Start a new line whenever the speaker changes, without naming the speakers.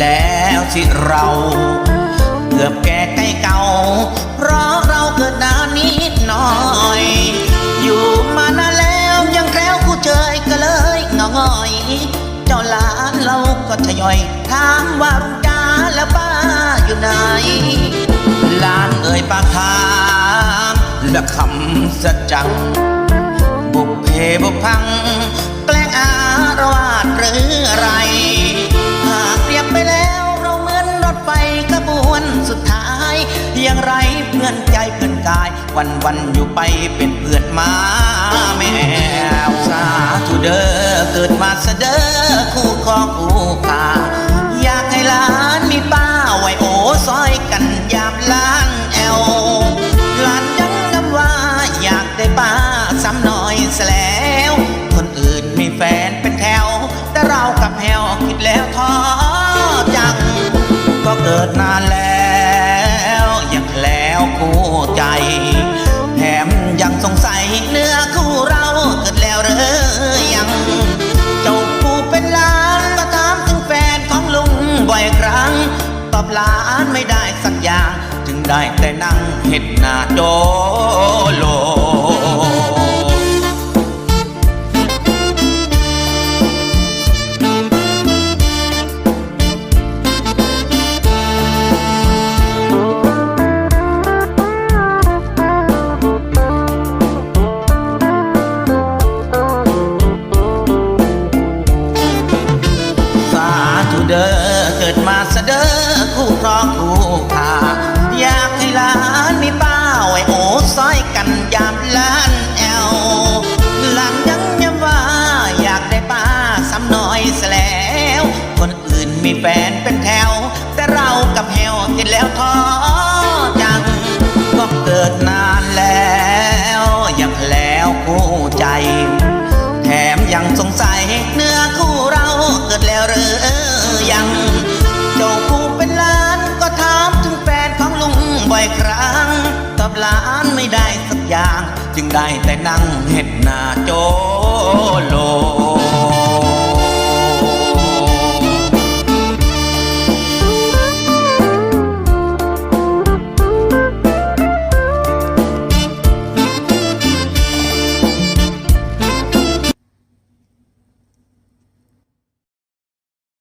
แล้วที่เราเกือบแก่ใกล้เก่า เพราะเราเกิดนานนิดหน่อย อยู่มานานแล้วยังแคล้วกูเจอก็เลยงอยเจ้าหลานเราก็ทยอยถามว่าลุงดาและป้าอยู่ไหนหลานเอ่ยปากถามและคำสัจจัง บุกเพบุพัง แกล้งอารวาสหรือ อย่างไรเพื่อนใจเพื่อนกาย วันวันอยู่ไปเป็นเพื่อนมาแมวสาธุเด้อเกิดมาเสดอคู่ครองคู่ขาอยากให้หลานมีป้าไว้โอซอยกันยามล้านแอวหลานยังงำว่า อยากได้ป้าซ้ำหน่อยเสแล้ว คนอื่นมีแฟนเป็นแถว แต่เรากับแฮวคิดแล้วท้อจัง ก็เกิดนา คู่ใจ แถมยังสงสัยเนื้อคู่เราเกิดแล้วหรือยัง เจ้าผู้เป็นหลานมาถามถึงแฟนของลุงบ่อยครั้ง ตอบหลานไม่ได้สักอย่าง จึงได้แต่นั่งเห็นหน้าโจ เกิดมาเสดอคู่ครองคู่ขาอยากให้หลานมีป้าไว้โอ้ซอยกันยามล้านแอวหลานยังย้ำว่า อยากได้ป้าซ้ำน้อยเสแล้ว คนอื่นมีแฟนเป็นแถว แต่เรากับแฮวติดแล้วท้อจังก็เกิดนานแล้วอยากแล้วคู่ใจ แถมยังสงสัยเนื้อคู่เราเกิดแล้วหรือยัง จ้าผู้เป็นล้านก็ถามถึงแฟนของลุงบ่อยครั้งตอบล้านไม่ได้สักอย่าง จึงได้แต่นั่งเห็ดหน้าโจโล